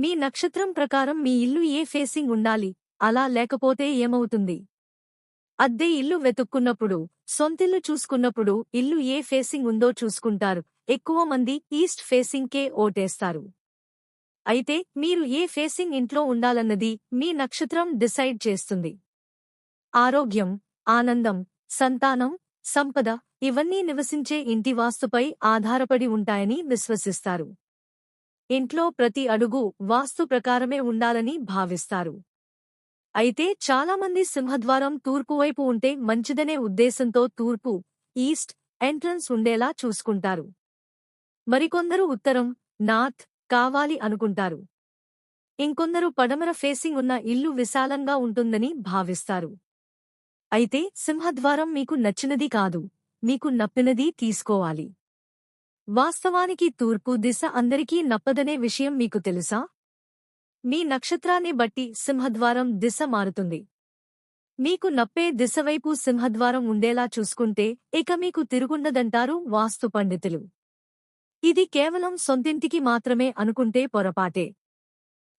మీ నక్షత్రం ప్రకారం మీ ఇల్లు ఏ ఫేసింగ్ ఉండాలి? అలా లేకపోతే ఏమవుతుంది? అద్దె ఇల్లు వెతుక్కున్నప్పుడు సొంతిల్లు చూసుకున్నప్పుడు ఇల్లు ఏ ఫేసింగ్ ఉందో చూసుకుంటారు. ఎక్కువ మంది ఈస్ట్ ఫేసింగ్ కే ఓటేస్తారు. అయితే మీరు ఏ ఫేసింగ్ ఇంట్లో ఉండాలన్నది మీ నక్షత్రం డిసైడ్ చేస్తుంది. ఆరోగ్యం ఆనందం సంతానం సంపద ఇవన్నీ నివసించే ఇంటి వాస్తుపై ఆధారపడి ఉంటాయని విశ్వసిస్తారు. ఇంట్లో ప్రతి అడుగు వాస్తు ప్రకారమే ఉండాలని భావిస్తారు. అయితే చాలామంది సింహద్వారం తూర్పువైపు ఉంటే మంచిదనే ఉద్దేశంతో తూర్పు ఈస్ట్ ఎంట్రన్స్ ఉండేలా చూసుకుంటారు. మరికొందరు ఉత్తరం నార్త్ కావాలి అనుకుంటారు. ఇంకొందరు పడమర ఫేసింగ్ ఉన్న ఇల్లు విశాలంగా ఉంటుందని భావిస్తారు. అయితే సింహద్వారం మీకు నచ్చినది కాదు మీకు నప్పినది తీసుకోవాలి. వాస్తవానికి తూర్పు దిశ అందరికీ నప్పదనే విషయం మీకు తెలుసా? మీ నక్షత్రాన్ని బట్టి సింహద్వారం దిశ మారుతుంది. మీకు నప్పే దిశవైపు సింహద్వారం ఉండేలా చూసుకుంటే ఇక మీకు తిరుగుండదంటారు వాస్తు పండితులు. ఇది కేవలం సొంతింటికి మాత్రమే అనుకుంటే పొరపాటే.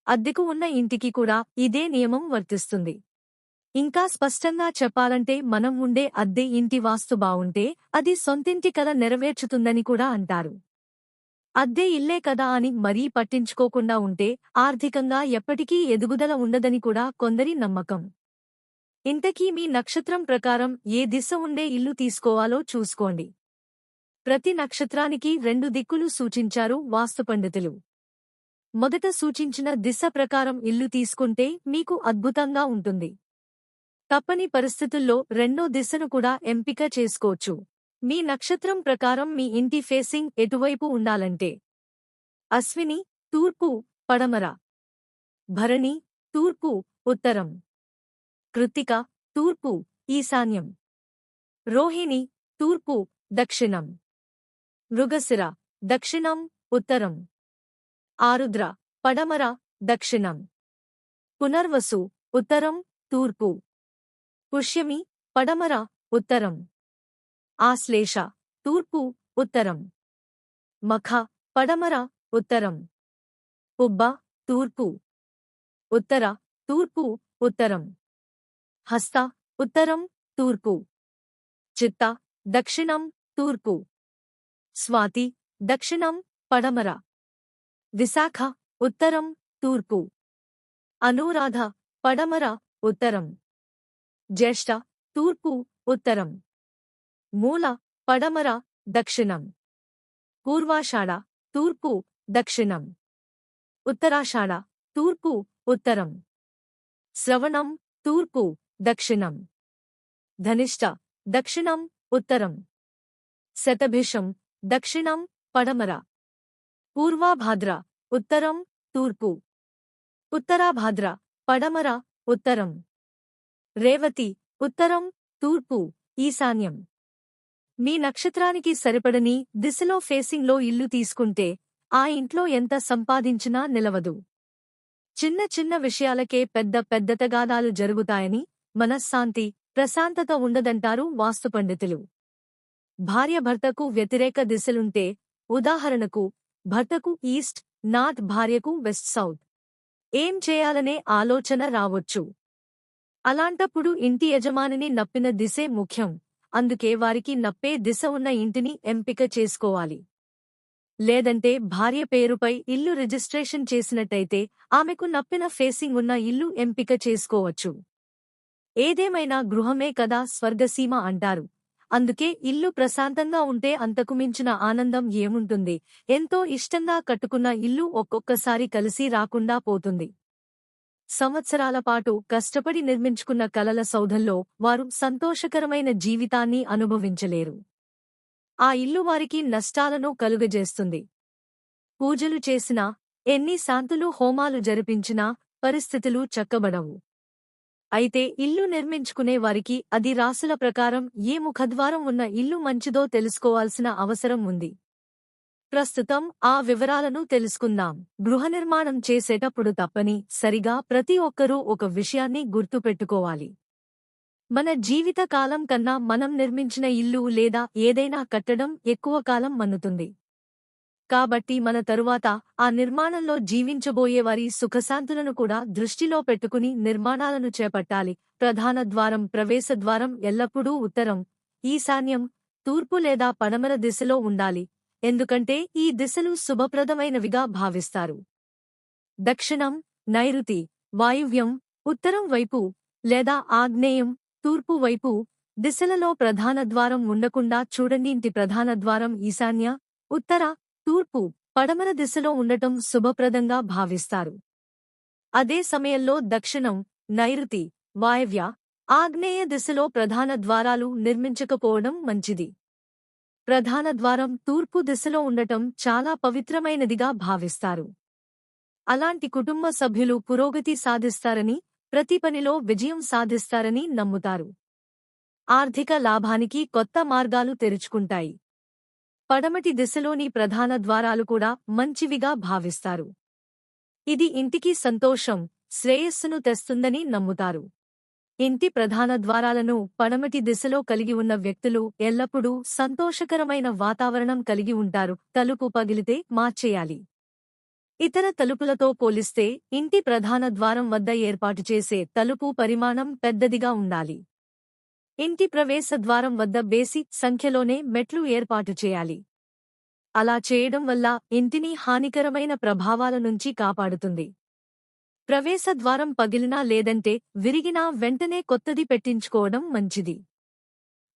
అద్దెకు ఉన్న ఇంటికి కూడా ఇదే నియమం వర్తిస్తుంది. ఇంకా స్పష్టంగా చెప్పాలంటే మనం ఉండే అద్దె ఇంటి వాస్తు బావుంటే అది సొంతింటి కల నెరవేర్చుతుందని కూడా అంటారు. అద్దె ఇల్లే కదా అని మరీ పట్టించుకోకుండా ఉంటే ఆర్థికంగా ఎప్పటికీ ఎదుగుదల ఉండదని కూడా కొందరి నమ్మకం. ఇంతకీ మీ నక్షత్రం ప్రకారం ఏ దిశ ఉండే ఇల్లు తీసుకోవాలో చూసుకోండి. ప్రతి నక్షత్రానికి రెండు దిక్కులు సూచించారు వాస్తు పండితులు. మొదట సూచించిన దిశ ప్రకారం ఇల్లు తీసుకుంటే మీకు అద్భుతంగా ఉంటుంది. తప్పని పరిస్థితుల్లో రెండో దిశను కూడా ఎంపిక చేసుకోవచ్చు. మీ నక్షత్రం ప్రకారం మీ ఇంటి ఫేసింగ్ ఎటువైపు ఉండాలంటే? అశ్విని తూర్పు పడమర. భరణి తూర్పు ఉత్తరం. కృత్తిక తూర్పు ఈశాన్యం. రోహిణి తూర్పు దక్షిణం. మృగశిర దక్షిణం ఉత్తరం. ఆరుద్ర పడమర దక్షిణం. పునర్వసు ఉత్తరం తూర్పు. పుష్యమి పడమర ఉత్తరం. ఆశ్లేష తూర్పు ఉత్తరం. మఖ పడమర ఉత్తరం. పుబ్బ తూర్పు. ఉత్తర తూర్పు ఉత్తరం. హస్త ఉత్తరం తూర్పు. చిత్త దక్షిణం తూర్పు. స్వాతి దక్షిణం పడమర. విశాఖ ఉత్తరం తూర్పు. అనురాధ పడమర ఉత్తరం. జ్యేష్ఠ తూర్పు ఉత్తరం మూల పడమర దక్షిణం పూర్వాషాఢ తూర్పు దక్షిణం ఉత్తరాషాఢ తూర్పు ఉత్తరం శ్రవణం తూర్పు దక్షిణం ధనిష్ట దక్షిణం ఉత్తరం శతభిషం దక్షిణం పడమర పూర్వాభాద్ర ఉత్తరం తూర్పు ఉత్తరాభాద్ర పడమర ఉత్తరం రేవతి ఉత్తరం తూర్పు ఈశాన్యం. మీ నక్షత్రానికి సరిపడని దిశలో ఫేసింగ్లో ఇల్లు తీసుకుంటే ఆ ఇంట్లో ఎంత సంపాదించినా నిలవదు. చిన్న చిన్న విషయాలకే పెద్ద పెద్ద తగాదాలు జరుగుతాయని మనశ్శాంతి ప్రశాంతత ఉండదంటారు వాస్తు పండితులు. వ్యతిరేక దిశలుంటే ఉదాహరణకు భర్తకు ఈస్ట్ నార్త్ భార్యకు వెస్ట్ సౌత్. ఏం చేయాలనే ఆలోచన రావొచ్చు. అలాంటప్పుడు ఇంటి యజమానిని నప్పిన దిశే ముఖ్యం. అందుకే వారికి నప్పే దిశ ఉన్న ఇంటిని ఎంపిక చేసుకోవాలి. లేదంటే భార్య పేరుపై ఇల్లు రిజిస్ట్రేషన్ చేసినట్టయితే ఆమెకు నప్పిన ఫేసింగ్ ఉన్న ఇల్లు ఎంపిక చేసుకోవచ్చు. ఏదేమైనా గృహమే కదా స్వర్గసీమ అంటారు. అందుకే ఇల్లు ప్రశాంతంగా ఉంటే అంతకు మించిన ఆనందం ఏముంటుంది? ఎంతో ఇష్టంగా కట్టుకున్న ఇల్లు ఒక్కొక్కసారి కలిసి రాకుండా పోతుంది. సంవత్సరాల పాటు కష్టపడి నిర్మించుకున్న కలల సౌధంలో వారు సంతోషకరమైన జీవితాన్ని అనుభవించలేరు. ఆ ఇల్లు వారికి నష్టాలను కలుగజేస్తుంది. పూజలు చేసినా ఎన్ని శాంతులు హోమాలు జరిపించినా పరిస్థితులు చక్కబడవు. అయితే ఇల్లు నిర్మించుకునే వారికి అది రాసుల ప్రకారం ఏ ముఖద్వారం ఉన్న ఇల్లు మంచిదో తెలుసుకోవాల్సిన అవసరం ఉంది. ప్రస్తుతం ఆ వివరాలను తెలుసుకుందాం. గృహ నిర్మాణం చేసేటప్పుడు తప్పని సరిగా ప్రతి ఒక్కరూ ఒక విషయాన్ని గుర్తుపెట్టుకోవాలి. మన జీవిత కాలం కన్నా మనం నిర్మించిన ఇల్లు లేదా ఏదైనా కట్టడం ఎక్కువ కాలం మన్నుతుంది. కాబట్టి మన తరువాత ఆ నిర్మాణంలో జీవించబోయే వారి సుఖశాంతులను కూడా దృష్టిలో పెట్టుకుని నిర్మాణాలను చేపట్టాలి. ప్రధాన ద్వారం ప్రవేశ ద్వారం ఎల్లప్పుడూ ఉత్తరం ఈశాన్యం తూర్పు లేదా పడమర దిశలో ఉండాలి. ఎందుకంటే ఈ దిశలు శుభప్రదమైనవిగా భావిస్తారు. దక్షిణం నైరుతి వాయువ్యం ఉత్తరం వైపు లేదా ఆగ్నేయం తూర్పు వైపు దిశలలో ప్రధాన ద్వారం ఉండకుండా చూడండి. ఇంటి ప్రధాన ద్వారం ఈశాన్య ఉత్తర తూర్పు పడమర దిశలో ఉండటం శుభప్రదంగా భావిస్తారు. అదే సమయంలో దక్షిణం నైరుతి వాయవ్య ఆగ్నేయ దిశలో ప్రధాన ద్వారాలు నిర్మించకపోవడం మంచిది. ప్రధాన ద్వారం తూర్పు దిశలో ఉండటం చాలా పవిత్రమైనదిగా భావిస్తారు. అలాంటి కుటుంబ సభ్యులు పురోగతి సాధిస్తారని ప్రతి పనిలో విజయం సాధిస్తారని నమ్ముతారు. ఆర్థిక లాభానికి కొత్త మార్గాలు తెరుచుకుంటాయి. పడమటి దిశలోని ప్రధాన ద్వారాలు కూడా మంచివిగా భావిస్తారు. ఇది ఇంటికి సంతోషం శ్రేయస్సును తెస్తుందని నమ్ముతారు. ఇంటి ప్రధాన ద్వారాలను పడమటి దిశలో కలిగి ఉన్న వ్యక్తులు ఎల్లప్పుడూ సంతోషకరమైన వాతావరణం కలిగి ఉంటారు. తలుపు పగిలితే మార్చేయాలి. ఇతర తలుపులతో పోలిస్తే ఇంటి ప్రధాన ద్వారం వద్ద ఏర్పాటు చేసే తలుపు పరిమాణం పెద్దదిగా ఉండాలి. ఇంటి ప్రవేశ ద్వారం వద్ద బేసి సంఖ్యలోనే మెట్లు ఏర్పాటు చేయాలి. అలా చేయడం వల్ల ఇంటిని హానికరమైన ప్రభావాల నుంచి కాపాడుతుంది. ప్రవేశ ద్వారం పగిలినా లేదంటే విరిగినా వెంటనే కొత్తది పెట్టించుకోవడం మంచిది.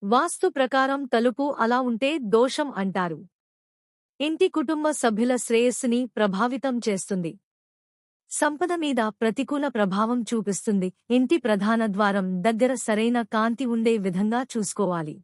వాస్తు ప్రకారం తలుపు అలా ఉంటే దోషం అంటారు. ఇంటి కుటుంబ సభ్యుల శ్రేయస్సుని ప్రభావితం చేస్తుంది. సంపద మీద ప్రతికూల ప్రభావం చూపిస్తుంది. ఇంటి ప్రధాన ద్వారం దగ్గర సరైన కాంతి ఉండే విధంగా చూసుకోవాలి.